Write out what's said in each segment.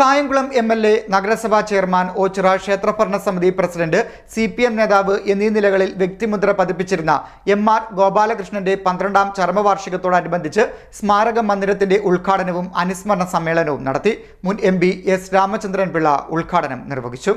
Kayamkulam M L A നഗരസഭാ chairman Ochira ക്ഷേത്രഭരണ സമിതി പ്രസിഡന്റ് സി പി എം നേതാവ് എന്നീ നിലകളിൽ വ്യക്തിമുദ്ര പതിപ്പിച്ചിരുന്ന എം ആർ ഗോപാലകൃഷ്ണന്റെ പന്ത്രണ്ടാം ചരമവാർഷികത്തോടനുബന്ധിച്ച് സ്മാരക മന്ദിരത്തിന്റെ ഉദ്ഘാടനവും അനുസ്മരണ സമ്മേളനവും നടത്തി. മുൻ M P S Ramachandran Pillai ഉദ്ഘാടനം നിർവഹിച്ചു.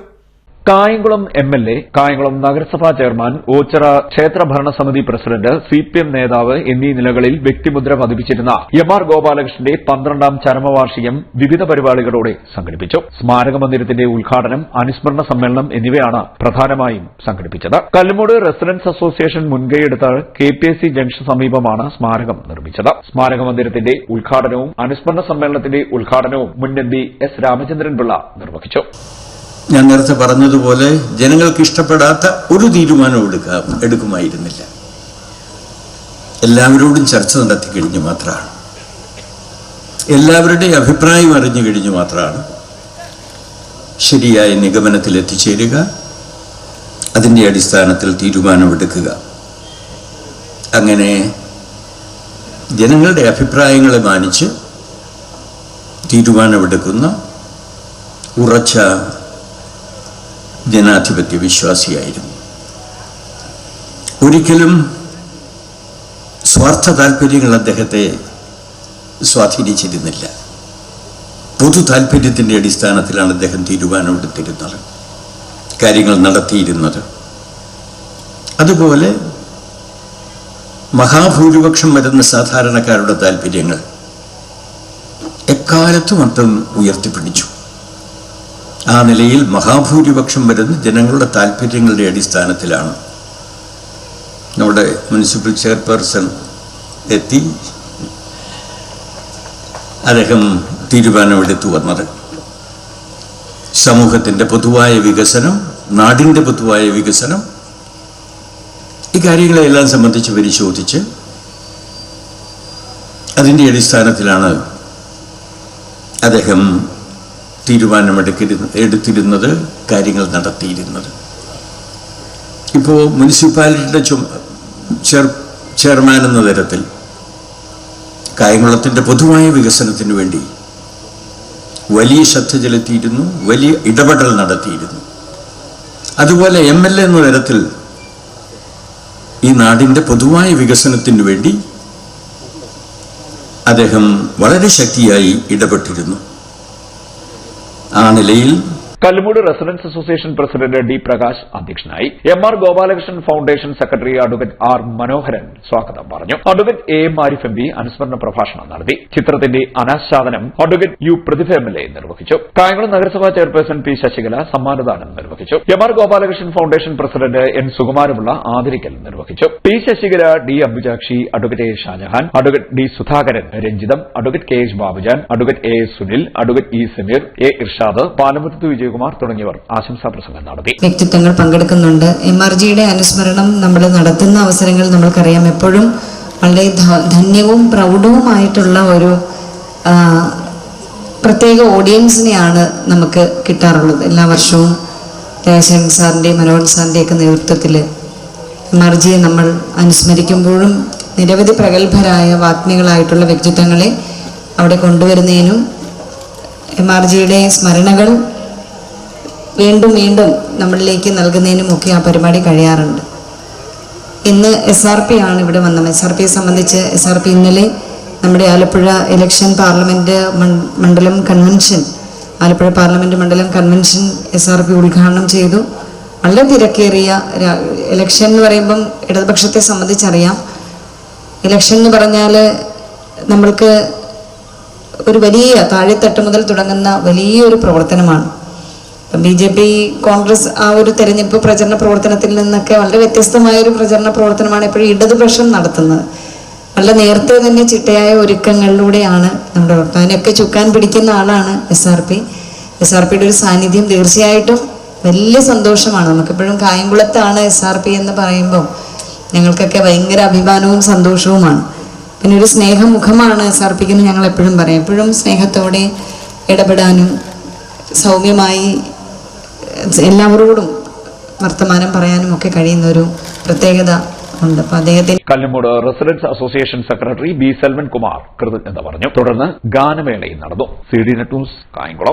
Kayamkulam M L A Kayamkulam നഗരസഭാ ചെയർമാൻ ഓച്ചിറ ക്ഷേത്ര ഭരണസമിതി പ്രസിഡന്റ് സി പി എം നേതാവ് എന്നീ നിലകളിൽ വ്യക്തിമുദ്ര പതിപ്പിച്ചിരുന്ന എം ആർ ഗോപാലകൃഷ്ണന്റെ പന്ത്രണ്ടാം ചരമവാർഷികം വിവിധ പരിപാടികളോടെ സംഘടിപ്പിച്ചു. സ്മാരക മന്ദിരത്തിന്റെ ഉദ്ഘാടനം അനുസ്മരണ സമ്മേളനം എന്നിവയാണ് പ്രധാനമായും സംഘടിപ്പിച്ചത്. കല്ലുമൂട് റെസിഡൻസ് അസോസിയേഷൻ മുൻകൈയെടുത്ത് K P S C junction സമീപമാണ് സ്മാരകം നിർമ്മിച്ചത്. സ്മാരക മന്ദിരത്തിന്റെ ഉദ്ഘാടനവും അനുസ്മരണ സമ്മേളനത്തിന്റെ ഉദ്ഘാടനവും മുൻ എം എസ് രാമചന്ദ്രൻ പിള്ള നിർവഹിച്ചു. ഞാൻ നേരത്തെ പറഞ്ഞതുപോലെ ജനങ്ങൾക്ക് ഇഷ്ടപ്പെടാത്ത ഒരു തീരുമാനവും എടുക്കാം എടുക്കുമായിരുന്നില്ല. എല്ലാവരോടും ചർച്ച നടത്തി കഴിഞ്ഞു മാത്രമാണ്. എല്ലാവരുടെയും അഭിപ്രായം അറിഞ്ഞു കഴിഞ്ഞു മാത്രമാണ്. ശരിയായ നിഗമനത്തിൽ എത്തിച്ചേരുക. അതിന്റെ അടിസ്ഥാനത്തിൽ തീരുമാനമെടുക്കുക അങ്ങനെ ജനങ്ങളുടെ അഭിപ്രായങ്ങളെ മാനിച്ച് തീരുമാനമെടുക്കുന്ന ഉറച്ച ജനാധിപത്യ വിശ്വാസിയായിരുന്നു. ഒരിക്കലും സ്വാർത്ഥ താല്പര്യങ്ങൾ അദ്ദേഹത്തെ സ്വാധീനിച്ചിരുന്നില്ല. പൊതു താല്പര്യത്തിന്റെ അടിസ്ഥാനത്തിലാണ് അദ്ദേഹം തീരുമാനമെടുത്തിരുന്നത്. കാര്യങ്ങൾ നടത്തിയിരുന്നത്. അതുപോലെ മഹാഭൂരിപക്ഷം വരുന്ന സാധാരണക്കാരുടെ താല്പര്യങ്ങൾ എക്കാലത്തും അദ്ദേഹം ഉയർത്തിപ്പിടിച്ചു. ആ നിലയിൽ മഹാഭൂരിപക്ഷം വരുന്ന ജനങ്ങളുടെ താല്പര്യങ്ങളുടെ അടിസ്ഥാനത്തിലാണ്. നമ്മുടെ മുനിസിപ്പൽ ചെയർപേഴ്സൺ എത്തി. അദ്ദേഹം തീരുമാനമെടുത്തു വന്നത്. സമൂഹത്തിന്റെ പൊതുവായ വികസനം നാടിന്റെ പൊതുവായ വികസനം ഇക്കാര്യങ്ങളെല്ലാം സംബന്ധിച്ച് പരിശോധിച്ച് അതിന്റെ അടിസ്ഥാനത്തിലാണ് അദ്ദേഹം തീരുമാനമെടുക്കരുത് എടുത്തിരുന്നത് കാര്യങ്ങൾ നടത്തിയിരുന്നത്. ഇപ്പോൾ മുനിസിപ്പാലിറ്റിയുടെ ചുമ ചെയർ ചെയർമാൻ എന്ന തരത്തിൽ കായംകുളത്തിന്റെ പൊതുവായ വികസനത്തിന് വേണ്ടി വലിയ ശ്രദ്ധ ചെലുത്തിയിരുന്നു വലിയ ഇടപെടൽ നടത്തിയിരുന്നു. അതുപോലെ എം എൽ എ എന്ന തരത്തിൽ ഈ നാടിന്റെ പൊതുവായ വികസനത്തിന് വേണ്ടി അദ്ദേഹം വളരെ ശക്തിയായി ഇടപെട്ടിരുന്നു. ആ നിലയിൽ Kallumoodu residents association president D Prakash അധ്യക്ഷനായി. M R Gopalakrishnan foundation secretary advocate R Manoharan സ്വാഗതം പറഞ്ഞു. Advocate A M Arif M P അനുസ്മരണ പ്രഭാഷണം നടത്തി. ചിത്രത്തിന്റെ അനാച്ഛാദനം advocate U Prathibha M L A നിർവഹിച്ചു. കായംകുളം നഗരസഭാ ചെയർപേഴ്സൺ പി ശശികല സമ്മാനദാനം നിർവഹിച്ചു. M R Gopalakrishnan foundation president N സുകുമാരമുള്ള ആദരിക്കൽ നിർവഹിച്ചു. P Sasikala D Ambujakshi advocate A Shajahan advocate D Sudhakaran Ranjitham advocate K H Babujan advocate A Sunil advocate E Sameer A Irshad Palamuttathu Vijayakumar തുടങ്ങിയവർ ആശംസാ പ്രസംഗം നടത്തി. വ്യക്തിത്വങ്ങൾ പങ്കെടുക്കുന്നുണ്ട്. M R ജിയുടെ അനുസ്മരണം നമ്മൾ നടത്തുന്ന അവസരങ്ങൾ നമ്മൾക്കറിയാം. എപ്പോഴും വളരെ ധന്യവും പ്രൗഢവുമായിട്ടുള്ള ഒരു പ്രത്യേക ഓഡിയൻസിനെയാണ് നമുക്ക് കിട്ടാറുള്ളത്. എല്ലാ വർഷവും രാജശേഖരൻ സാറിന്റെയും മനോഹരൻ സാറിന്റെയൊക്കെ നേതൃത്വത്തിൽ എം ആർ ജിയെ നമ്മൾ അനുസ്മരിക്കുമ്പോഴും നിരവധി പ്രഗത്ഭരായ വാഗ്മികളായിട്ടുള്ള വ്യക്തിത്വങ്ങളെ അവിടെ കൊണ്ടുവരുന്നതിനും എം ആർ ജിയുടെ സ്മരണകൾ വീണ്ടും വീണ്ടും നമ്മളിലേക്ക് നൽകുന്നതിനുമൊക്കെ ആ പരിപാടി കഴിയാറുണ്ട്. ഇന്ന് എസ് ആർ പി ആണ് ഇവിടെ വന്നത്. എസ് ആർ പിയെ സംബന്ധിച്ച് എസ് ആർ പി ഇന്നലെ നമ്മുടെ ആലപ്പുഴ ഇലക്ഷൻ പാർലമെന്റ് മണ്ഡലം കൺവെൻഷൻ ആലപ്പുഴ പാർലമെന്റ് മണ്ഡലം കൺവെൻഷൻ എസ് ആർ പി ഉദ്ഘാടനം ചെയ്തു. വളരെ തിരക്കേറിയ ഇലക്ഷൻ എന്ന് പറയുമ്പം ഇടതുപക്ഷത്തെ സംബന്ധിച്ചറിയാം. ഇലക്ഷൻ എന്ന് പറഞ്ഞാൽ നമ്മൾക്ക് ഒരു വലിയ താഴെത്തട്ട് മുതൽ തുടങ്ങുന്ന വലിയൊരു പ്രവർത്തനമാണ്. ബി ജെ പി കോൺഗ്രസ് ആ ഒരു തെരഞ്ഞെടുപ്പ് പ്രചരണ പ്രവർത്തനത്തിൽ നിന്നൊക്കെ വളരെ വ്യത്യസ്തമായ ഒരു പ്രചരണ പ്രവർത്തനമാണ് എപ്പോഴും ഇടതുപക്ഷം നടത്തുന്നത്. നല്ല നേരത്തെ തന്നെ ചിട്ടയായ ഒരുക്കങ്ങളിലൂടെയാണ് നമ്മുടെ പ്രവർത്തനം. അതിനൊക്കെ ചുക്കാൻ പിടിക്കുന്ന ആളാണ് S R P S R പിയുടെ ഒരു സാന്നിധ്യം തീർച്ചയായിട്ടും വലിയ സന്തോഷമാണ്. നമുക്കിപ്പോഴും കായംകുളത്താണ് എസ് ആർ പി എന്ന് പറയുമ്പോൾ ഞങ്ങൾക്കൊക്കെ ഭയങ്കര അഭിമാനവും സന്തോഷവുമാണ്. പിന്നെ ഒരു സ്നേഹമുഖമാണ് എസ് ആർ പിക്ക് എന്ന് ഞങ്ങൾ എപ്പോഴും പറയും. എപ്പോഴും സ്നേഹത്തോടെ ഇടപെടാനും സൗമ്യമായി എല്ലാവരോടും വർത്തമാനം പറയാനും ഒക്കെ കഴിയുന്ന ഒരു പ്രത്യേകത ഉണ്ട്. അദ്ദേഹത്തിന് Kallumoodu residents association secretary B Selvan Kumar കൃതജ്ഞത പറഞ്ഞു. തുടർന്ന് ഗാനമേളയും നടന്നു. C D net news Kayamkulam.